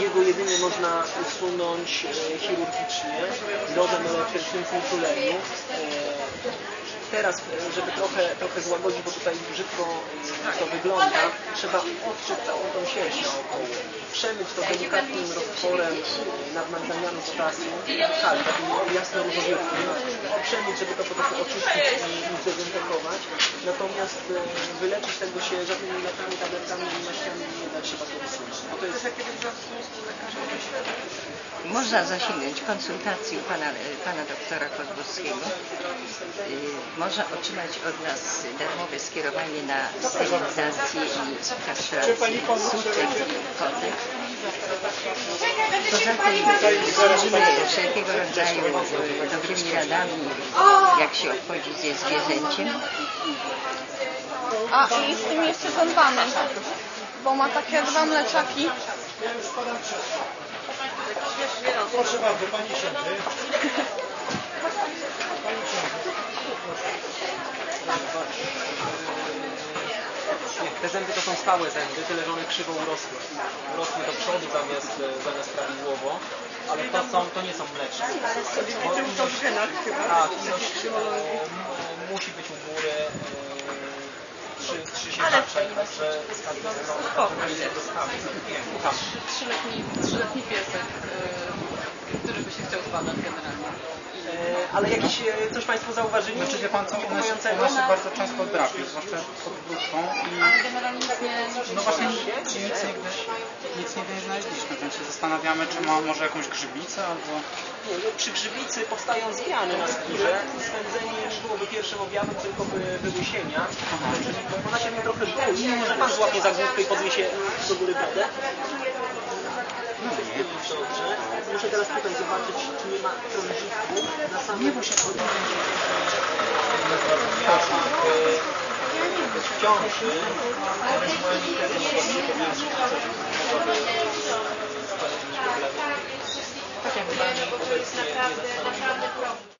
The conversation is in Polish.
Jego jedynie można usunąć e, chirurgicznie dozem elektrycznym tuleniu. E, teraz, e, żeby trochę, trochę złagodzić, bo tutaj brzydko to wygląda, trzeba odczyć całą tą sieć naokoło. Przemyć to delikatnym roztworem nadmagdanianu potasium, kal, takim jasno-różowiutkim, przemyć, żeby to po prostu oczyścić i, zdezynfekować. Natomiast e, wyleczyć tego się żadnymi lekami, tabletkami i maściami nie da, trzeba Można zasięgnąć konsultacji u pana, pana doktora Kozłowskiego. Y, Można otrzymać od nas darmowe skierowanie na sterylizację i kastrację sutek i kotek. Poza tym wszelkiego rodzaju y, dobrymi radami, jak się obchodzić ze zwierzęciem. A i z tymi jeszcze zębami, bo ma takie dwa mleczaki. Proszę bardzo, pani siądzie. Pani siądzie. Nie, te zęby to są stałe zęby, tyle że one krzywo urosły. Urosły do przodu zamiast, zamiast prawidłowo, ale to, są, to nie są mleczne. Bo ilość, tak, ilość e, musi być u góry Słucham. trzyletni, trzyletni piesek, y, który by się chciał zbadać generalnie. E, Ale jakieś e, coś Państwo zauważyli? Znaczy wie pan co, ona się, Niepokojącego? ona się bardzo często drapie, zwłaszcza pod brudką i Ale generalnie nie... no właśnie nic, nigdy, nic nigdy nie znaleźliśmy, więc się zastanawiamy, czy ma może jakąś grzybicę albo... Nie, no, przy grzybicy powstają zmiany na skórze. Swędzenie nie byłoby pierwszym objawem, tylko by wyłysienia. Bo Ona się mnie trochę boi. Może Pan złapie za główkę i podniesie do góry brodę? Dobrze. Muszę teraz tutaj zobaczyć, czy nie ma krążyczku na samym... Nie, bo się w ciąży, one już mają interes podnieść więcej Tak, tak, to jest naprawdę, naprawdę problem.